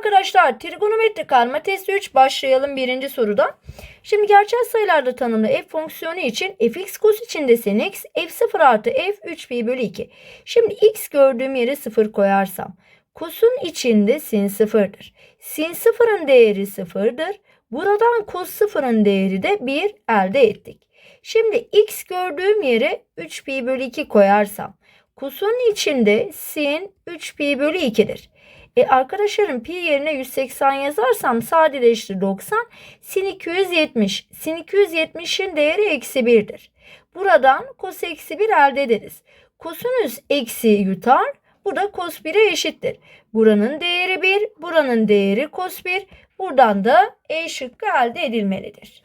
arkadaşlar trigonometri karma testi 3 başlayalım birinci sorudan. Şimdi gerçel sayılarda tanımlı f fonksiyonu için fx cos içinde sin x f0 artı f 3 pi bölü 2. Şimdi x gördüğüm yere 0 koyarsam cos'un içinde sin 0'dır. Sin 0'ın değeri 0'dır. Buradan cos 0'ın değeri de 1 elde ettik. Şimdi x gördüğüm yere 3 pi bölü 2 koyarsam cos'un içinde sin 3 pi bölü 2'dir. E arkadaşlarım pi yerine 180 yazarsam sadeleştir 90. Sin 270. Sin 270'in değeri eksi 1'dir. Buradan cos eksi 1 elde ederiz. Kosinüs eksi yutar. Bu da cos 1'e eşittir. Buranın değeri 1, buranın değeri cos 1. Buradan da E şıkkı elde edilmelidir.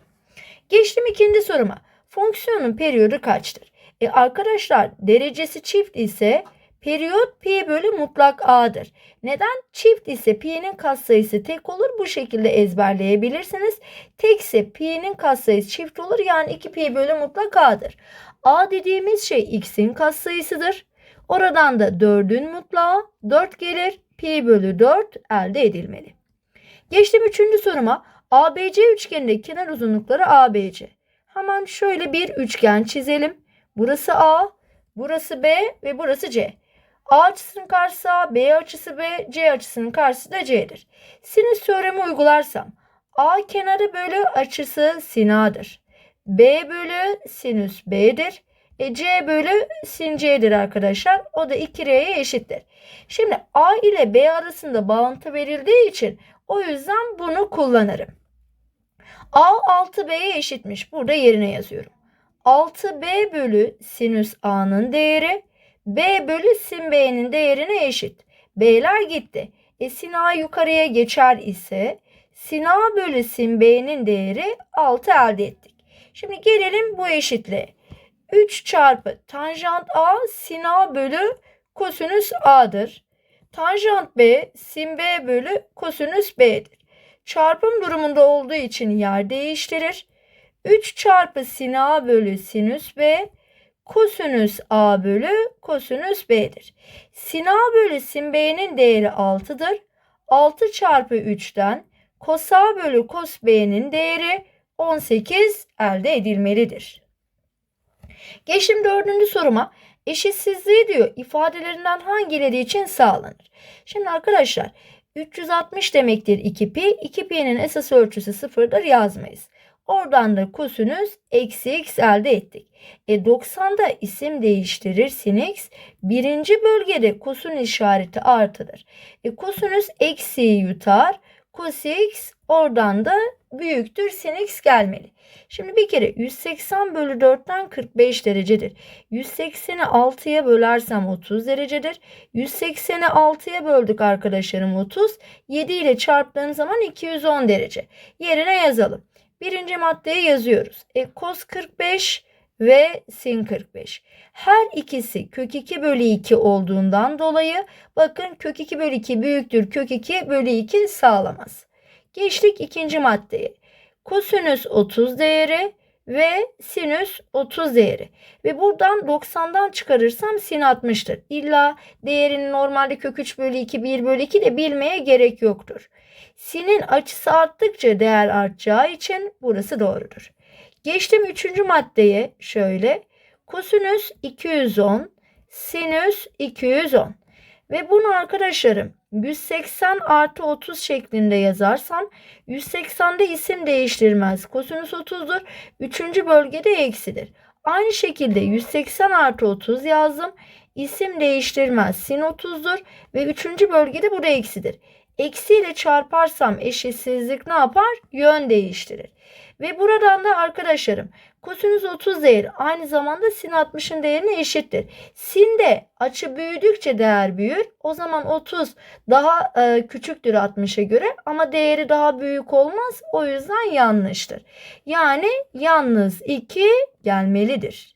Geçtim ikinci soruma. Fonksiyonun periyodu kaçtır? E arkadaşlar derecesi çift ise periyot pi bölü mutlak a'dır. Neden? Çift ise pi'nin katsayısı tek olur. Bu şekilde ezberleyebilirsiniz. Tekse pi'nin katsayısı çift olur. Yani 2 pi bölü mutlak a'dır. A dediğimiz şey x'in katsayısıdır. Oradan da 4'ün mutlağı 4 gelir. Pi bölü 4 elde edilmeli. Geçtim üçüncü soruma. ABC üçgeninde kenar uzunlukları ABC. Hemen şöyle bir üçgen çizelim. Burası A, burası B ve burası C. A açısının karşısı A, B açısı B, C açısının karşısı da C'dir. Sinüs teoremi uygularsam A kenarı bölü açısı sin A'dır. B bölü sinüs B'dir. E, C bölü sin C'dir arkadaşlar. O da 2R'ye eşittir. Şimdi A ile B arasında bağıntı verildiği için o yüzden bunu kullanırım. A 6B'ye eşitmiş. Burada yerine yazıyorum. 6B bölü sinüs A'nın değeri B bölü sin B'nin değerine eşit. B'ler gitti. E sin A yukarıya geçer ise sin A bölü sin B'nin değeri 6 elde ettik. Şimdi gelelim bu eşitliğe. 3 çarpı tanjant A sin A bölü kosinüs A'dır. Tanjant B sin B bölü kosinüs B'dir. Çarpım durumunda olduğu için yer değiştirir. 3 çarpı sin A bölü sinüs B kosinüs A bölü kosinüs B'dir. Sin A bölü sin B'nin değeri 6'dır. 6 çarpı 3'ten cos A bölü cos B'nin değeri 18 elde edilmelidir. Geçtim dördüncü soruma. Eşitsizliği diyor ifadelerinden hangileri için sağlanır? Şimdi arkadaşlar 360 demektir 2pi. 2pi'nin esas ölçüsü sıfırdır yazmayız. Oradan da kosinüs eksi x elde ettik. E 90'da isim değiştirir sin x. Birinci bölgede kosinüs işareti artıdır. E kosinüs eksiyi yutar. Cos x oradan da büyüktür sin x gelmeli. Şimdi bir kere 180 bölü 4'ten 45 derecedir. 180'i 6'ya bölersem 30 derecedir. 180'i 6'ya böldük arkadaşlarım 30. 7 ile çarptığım zaman 210 derece. Yerine yazalım. Birinci maddeye yazıyoruz. E, cos 45 ve sin 45. Her ikisi kök 2 bölü 2 olduğundan dolayı bakın kök 2 bölü 2 büyüktür kök 2 bölü 2 sağlamaz. Geçtik ikinci maddeye. Kosinüs 30 değeri ve sinüs 30 değeri. Ve buradan 90'dan çıkarırsam sin 60'tır. İlla değerini normalde kök 3 bölü 2 1 bölü 2 de bilmeye gerek yoktur. Sinin açısı arttıkça değer artacağı için burası doğrudur. Geçtim üçüncü maddeye şöyle. Kosinüs 210, sinüs 210. Ve bunu arkadaşlarım 180 artı 30 şeklinde yazarsam 180'de isim değiştirmez. Kosinüs 30'dur. Üçüncü bölgede eksidir. Aynı şekilde 180 artı 30 yazdım. İsim değiştirmez. Sin 30'dur ve üçüncü bölgede bu da eksidir. Eksi ile çarparsam eşitsizlik ne yapar? Yön değiştirir. Ve buradan da arkadaşlarım kosinüs 30 değeri aynı zamanda sin 60'ın değerine eşittir. Sin de açı büyüdükçe değer büyür. O zaman 30 daha e, küçüktür 60'a göre ama değeri daha büyük olmaz. O yüzden yanlıştır. Yani yalnız 2 gelmelidir.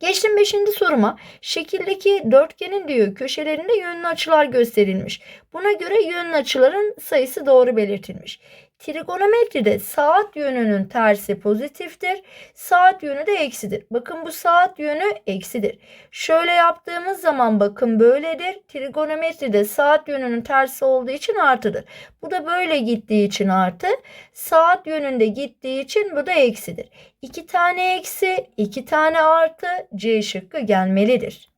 Geçtim 5. soruma. Şekildeki dörtgenin diyor köşelerinde yönlü açılar gösterilmiş. Buna göre yönlü açıların sayısı doğru belirtilmiş. Trigonometride saat yönünün tersi pozitiftir. Saat yönü de eksidir. Bakın bu saat yönü eksidir. Şöyle yaptığımız zaman bakın böyledir. Trigonometride saat yönünün tersi olduğu için artıdır. Bu da böyle gittiği için artı. Saat yönünde gittiği için bu da eksidir. İki tane eksi, iki tane artı C şıkkı gelmelidir.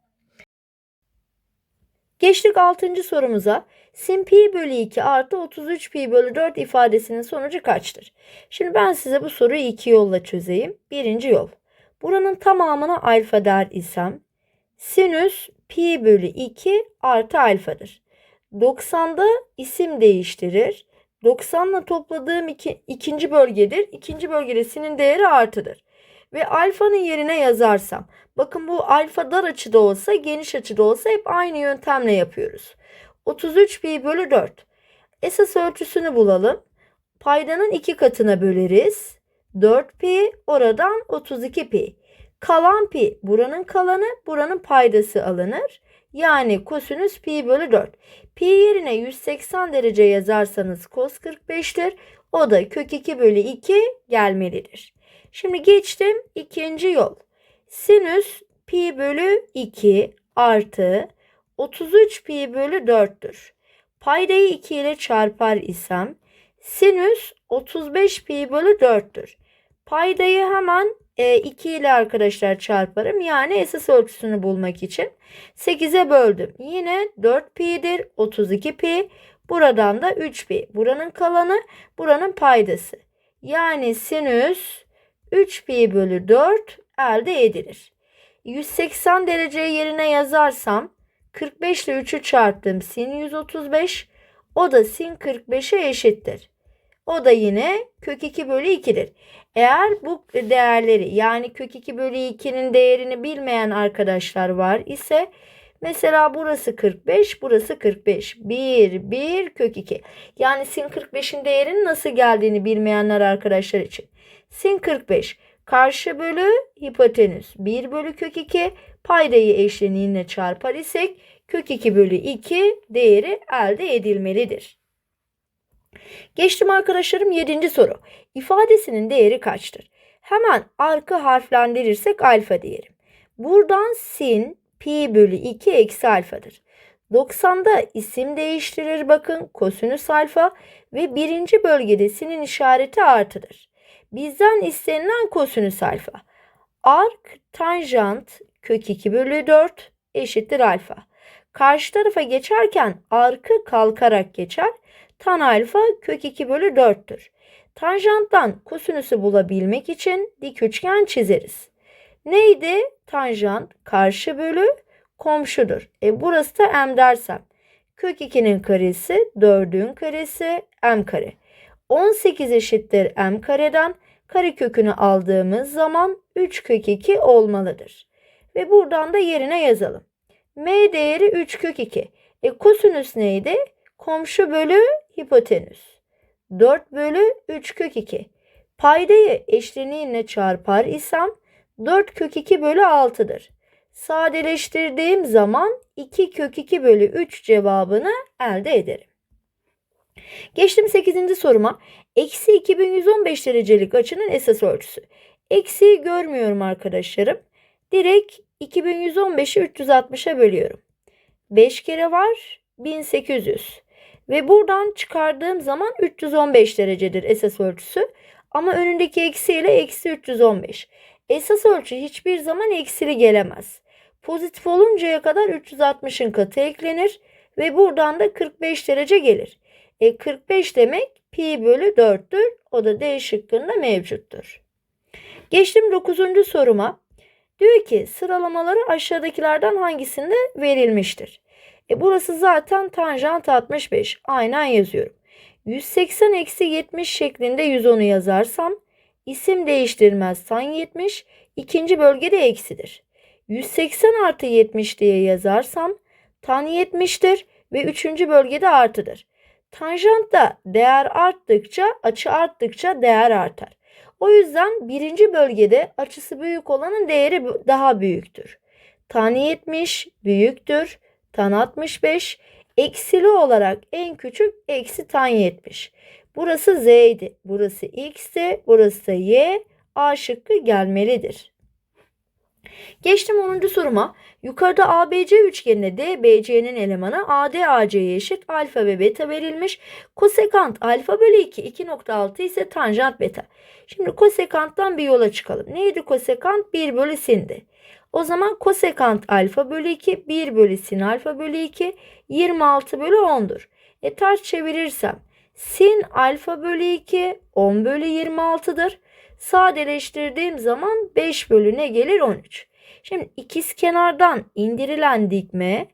Geçtik 6. sorumuza. Sin pi bölü 2 artı 33 pi bölü 4 ifadesinin sonucu kaçtır? Şimdi ben size bu soruyu iki yolla çözeyim. Birinci yol. Buranın tamamına alfa der isem sinüs pi bölü 2 artı alfadır. 90'da isim değiştirir. 90 ile topladığım iki, ikinci bölgedir. İkinci bölgede sinin değeri artıdır. Ve alfanın yerine yazarsam. Bakın bu alfa dar açıda olsa geniş açıda olsa hep aynı yöntemle yapıyoruz. 33 pi bölü 4. Esas ölçüsünü bulalım. Paydanın iki katına böleriz. 4 pi oradan 32 pi. Kalan pi buranın kalanı buranın paydası alınır. Yani kosinüs pi bölü 4. Pi yerine 180 derece yazarsanız kos 45'tir. O da kök 2 bölü 2 gelmelidir. Şimdi geçtim ikinci yol. Sinüs pi bölü 2 artı 33 pi bölü 4'tür. Paydayı 2 ile çarpar isem sinüs 35 pi bölü 4'tür. Paydayı hemen e, 2 ile arkadaşlar çarparım. Yani esas ölçüsünü bulmak için 8'e böldüm. Yine 4 pi'dir 32 pi. Buradan da 3 pi. Buranın kalanı buranın paydası. Yani sinüs 3 pi bölü 4 elde edilir. 180 derece yerine yazarsam 45 ile 3'ü çarptım sin 135. O da sin 45'e eşittir. O da yine kök 2 bölü 2'dir. Eğer bu değerleri yani kök 2 bölü 2'nin değerini bilmeyen arkadaşlar var ise mesela burası 45 burası 45. 1 1 kök 2. Yani sin 45'in değerinin nasıl geldiğini bilmeyenler arkadaşlar için. Sin 45 karşı bölü hipotenüs 1 bölü kök 2 paydayı eşleniğine çarpar isek kök 2 bölü 2 değeri elde edilmelidir. Geçtim arkadaşlarım 7. soru. İfadesinin değeri kaçtır? Hemen arka harflendirirsek alfa diyelim. Buradan sin pi bölü 2 eksi alfadır. 90'da isim değiştirir bakın kosinüs alfa ve birinci bölgede sinin işareti artıdır. Bizden istenilen kosinüs alfa. Ark tanjant kök 2 bölü 4 eşittir alfa. Karşı tarafa geçerken arkı kalkarak geçer. Tan alfa kök 2 bölü 4'tür. Tanjanttan kosinüsü bulabilmek için dik üçgen çizeriz. Neydi? Tanjant karşı bölü komşudur. E burası da m dersem. Kök 2'nin karesi 4'ün karesi m kare. 18 eşittir m kareden kare kökünü aldığımız zaman 3 kök 2 olmalıdır. Ve buradan da yerine yazalım. M değeri 3 kök 2. E kosinüs neydi? Komşu bölü hipotenüs. 4 bölü 3 kök 2. Paydayı eşleniğine çarpar isem 4 kök 2 bölü 6'dır. Sadeleştirdiğim zaman 2 kök 2 bölü 3 cevabını elde ederim. Geçtim 8. soruma. Eksi 2115 derecelik açının esas ölçüsü. Eksiği görmüyorum arkadaşlarım. Direkt 2115'i 360'a bölüyorum. 5 kere var 1800. Ve buradan çıkardığım zaman 315 derecedir esas ölçüsü. Ama önündeki eksiyle eksi 315. Esas ölçü hiçbir zaman eksili gelemez. Pozitif oluncaya kadar 360'ın katı eklenir ve buradan da 45 derece gelir. E 45 demek pi bölü 4'tür. O da D şıkkında mevcuttur. Geçtim 9. soruma. Diyor ki sıralamaları aşağıdakilerden hangisinde verilmiştir? E burası zaten tanjant 65. Aynen yazıyorum. 180 eksi 70 şeklinde 110'u yazarsam isim değiştirmez tan 70. ikinci bölgede eksidir. 180 artı 70 diye yazarsam tan 70'tir ve üçüncü bölgede artıdır. Tanjantta değer arttıkça açı arttıkça değer artar. O yüzden birinci bölgede açısı büyük olanın değeri daha büyüktür. Tan 70 büyüktür. Tan 65 eksili olarak en küçük eksi tan 70. Burası z'ydi. Burası x'ti. Burası y. A şıkkı gelmelidir. Geçtim 10. soruma. Yukarıda ABC üçgeninde DBC'nin elemanı AD AC'ye eşit alfa ve beta verilmiş. Kosekant alfa bölü 2 2.6 ise tanjant beta. Şimdi kosekanttan bir yola çıkalım. Neydi kosekant? 1 bölü sindi. O zaman kosekant alfa bölü 2 1 bölü sin alfa bölü 2 26 bölü 10'dur. E ters çevirirsem sin alfa bölü 2 10 bölü 26'dır. Sadeleştirdiğim zaman 5 bölü ne gelir 13. Şimdi ikiz kenardan indirilen dikme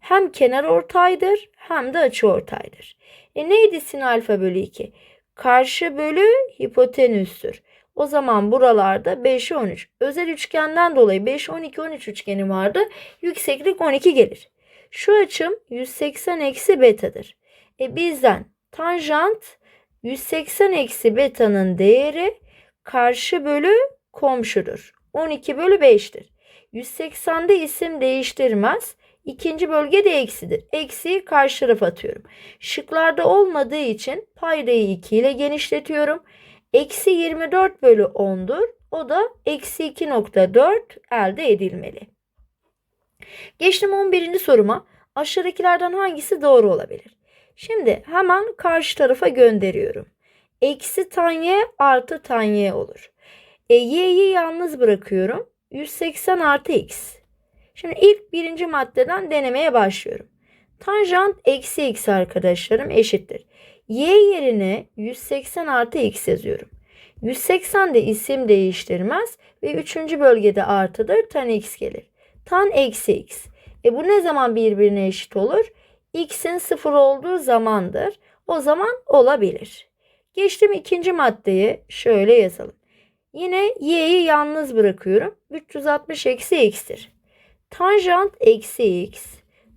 hem kenar ortaydır hem de açı ortaydır. E neydi sin alfa bölü 2? Karşı bölü hipotenüstür. O zaman buralarda 5'e 13. Özel üçgenden dolayı 5, 12, 13 üçgeni vardı. Yükseklik 12 gelir. Şu açım 180 eksi betadır. E bizden tanjant 180 eksi beta'nın değeri karşı bölü komşudur. 12 bölü 5'tir. 180'de isim değiştirmez. İkinci bölge de eksidir. Eksiyi karşı tarafa atıyorum. Şıklarda olmadığı için paydayı 2 ile genişletiyorum. Eksi 24 bölü 10'dur. O da eksi 2.4 elde edilmeli. Geçtim 11. soruma. Aşağıdakilerden hangisi doğru olabilir? Şimdi hemen karşı tarafa gönderiyorum. Eksi tan y artı tan y olur. E, y'yi yalnız bırakıyorum. 180 artı x. Şimdi ilk birinci maddeden denemeye başlıyorum. Tanjant eksi x arkadaşlarım eşittir. Y yerine 180 artı x yazıyorum. 180 de isim değiştirmez ve üçüncü bölgede artıdır. Tan x gelir. Tan eksi x. E bu ne zaman birbirine eşit olur? X'in sıfır olduğu zamandır. O zaman olabilir. Geçtim ikinci maddeye şöyle yazalım. Yine y'yi yalnız bırakıyorum. 360 eksi x'tir. Tanjant eksi x.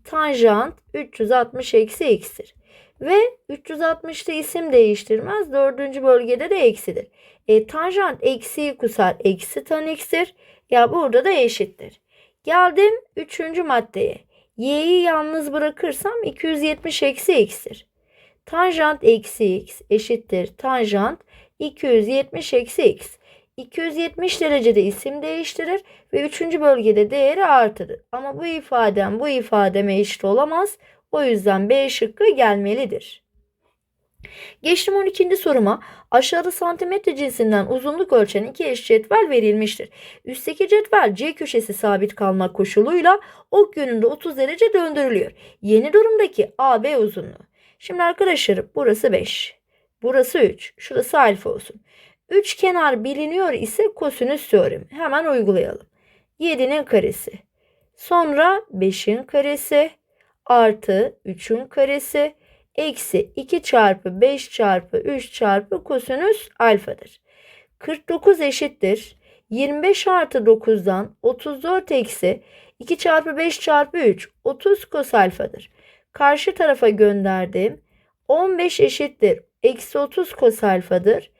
Tanjant 360 eksi x'tir. Ve 360'da isim değiştirmez. Dördüncü bölgede de eksidir. E, tanjant eksiyi kusar. Eksi tan x'tir. Ya burada da eşittir. Geldim üçüncü maddeye. Y'yi yalnız bırakırsam 270 eksi x'tir. Tanjant eksi x eşittir. Tanjant 270 eksi x. 270 derecede isim değiştirir ve üçüncü bölgede değeri artırır. Ama bu ifadem bu ifademe eşit olamaz. O yüzden B şıkkı gelmelidir. Geçtim 12. soruma. Aşağıda santimetre cinsinden uzunluk ölçen iki eş cetvel verilmiştir. Üstteki cetvel C köşesi sabit kalmak koşuluyla ok yönünde 30 derece döndürülüyor. Yeni durumdaki AB uzunluğu. Şimdi arkadaşlar burası 5. Burası 3. Şurası alfa olsun. Üç kenar biliniyor ise kosinüs teoremi. Hemen uygulayalım. 7'nin karesi. Sonra 5'in karesi artı 3'ün karesi eksi 2 çarpı 5 çarpı 3 çarpı kosinüs alfadır. 49 eşittir. 25 artı 9'dan 34 eksi 2 çarpı 5 çarpı 3 30 kos alfadır. Karşı tarafa gönderdim. 15 eşittir. Eksi 30 kos alfadır.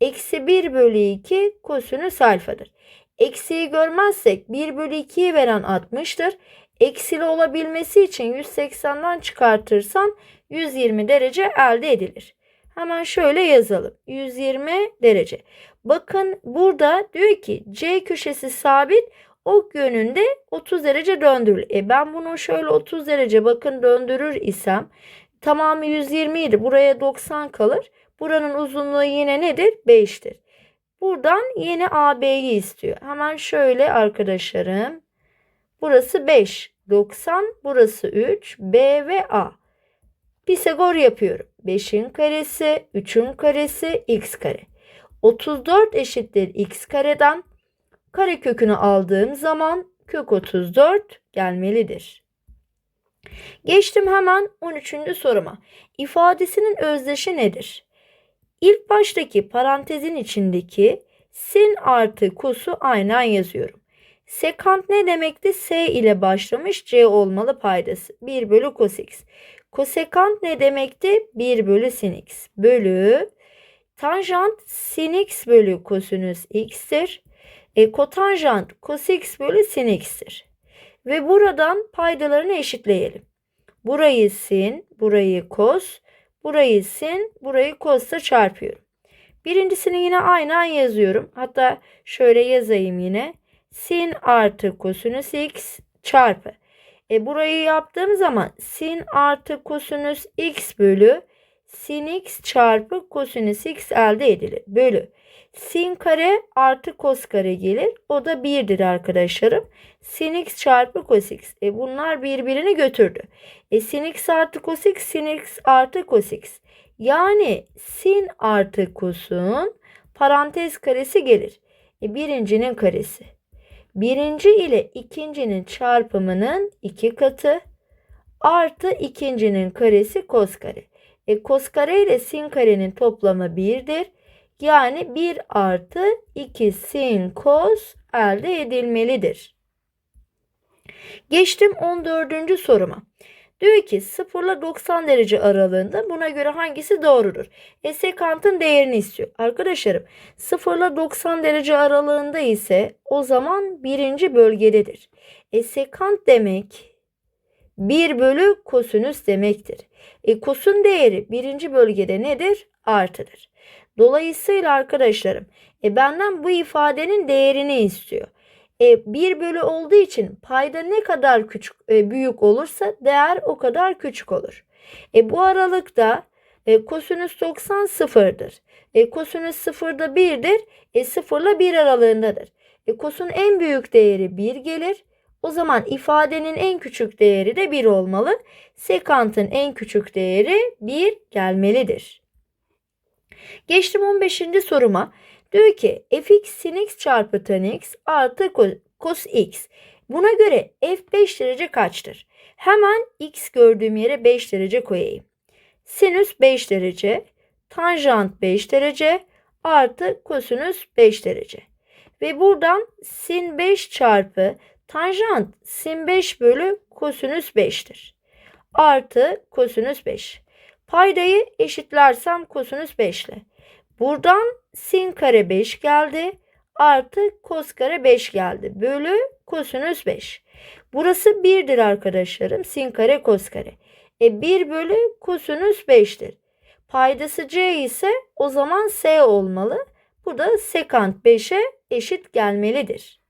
Eksi 1 bölü 2 kosinüs alfadır. Eksiyi görmezsek 1 bölü 2'yi veren 60'tır. Eksili olabilmesi için 180'den çıkartırsam 120 derece elde edilir. Hemen şöyle yazalım. 120 derece. Bakın burada diyor ki C köşesi sabit ok yönünde 30 derece döndürül. E ben bunu şöyle 30 derece bakın döndürür isem tamamı 120 idi. Buraya 90 kalır. Buranın uzunluğu yine nedir? 5'tir. Buradan yine AB'yi istiyor. Hemen şöyle arkadaşlarım. Burası 5. 90. Burası 3. B ve A. Pisagor yapıyorum. 5'in karesi, 3'ün karesi, x kare. 34 eşittir x kareden. Kare kökünü aldığım zaman kök 34 gelmelidir. Geçtim hemen 13. soruma. İfadesinin özdeşi nedir? İlk baştaki parantezin içindeki sin artı kosu aynen yazıyorum. Sekant ne demekti? S ile başlamış C olmalı paydası. 1 bölü cos x. Kosekant ne demekti? 1 bölü sin x. Bölü tanjant sin x bölü kosinüs x'tir. E, kotanjant cos x bölü sin x'tir. Ve buradan paydalarını eşitleyelim. Burayı sin, burayı kos, Burayı sin, burayı cos'la çarpıyorum. Birincisini yine aynen yazıyorum. Hatta şöyle yazayım yine. Sin artı kosinüs x çarpı. E burayı yaptığım zaman sin artı kosinüs x bölü sin x çarpı kosinüs x elde edilir. Bölü. Sin kare artı kos kare gelir. O da 1'dir arkadaşlarım. Sin x çarpı cos x. E bunlar birbirini götürdü. E sin x artı cos x sin x artı cos x. Yani sin artı kosun parantez karesi gelir. E birincinin karesi. Birinci ile ikincinin çarpımının iki katı artı ikincinin karesi kos kare. E kos kare ile sin karenin toplamı 1'dir. Yani 1 artı 2 sin kos elde edilmelidir. Geçtim 14. soruma. Diyor ki 0 ile 90 derece aralığında buna göre hangisi doğrudur? E sekantın değerini istiyor. Arkadaşlarım 0 ile 90 derece aralığında ise o zaman birinci bölgededir. E sekant demek 1 bölü kosinüs demektir. E kosun değeri birinci bölgede nedir? Artıdır. Dolayısıyla arkadaşlarım e benden bu ifadenin değerini istiyor. E, 1 bölü olduğu için payda ne kadar küçük e, büyük olursa değer o kadar küçük olur. E, bu aralıkta e, kosinüs 90 sıfırdır. E, kosinüs sıfırda 1'dir. E, 0 ile 1 aralığındadır. E, kosun en büyük değeri 1 gelir. O zaman ifadenin en küçük değeri de 1 olmalı. Sekantın en küçük değeri 1 gelmelidir. Geçtim 15. soruma. Diyor ki fx sin x çarpı tan x artı cos x. Buna göre f 5 derece kaçtır? Hemen x gördüğüm yere 5 derece koyayım. Sinüs 5 derece, tanjant 5 derece artı kosinüs 5 derece. Ve buradan sin 5 çarpı tanjant sin 5 bölü kosinüs 5'tir. Artı kosinüs 5. Paydayı eşitlersem kosinüs 5 ile. Buradan sin kare 5 geldi. Artı kos kare 5 geldi. Bölü kosinüs 5. Burası 1'dir arkadaşlarım. Sin kare kos kare. E 1 bölü kosinüs 5'tir. Paydası c ise o zaman s olmalı. Bu da sekant 5'e eşit gelmelidir.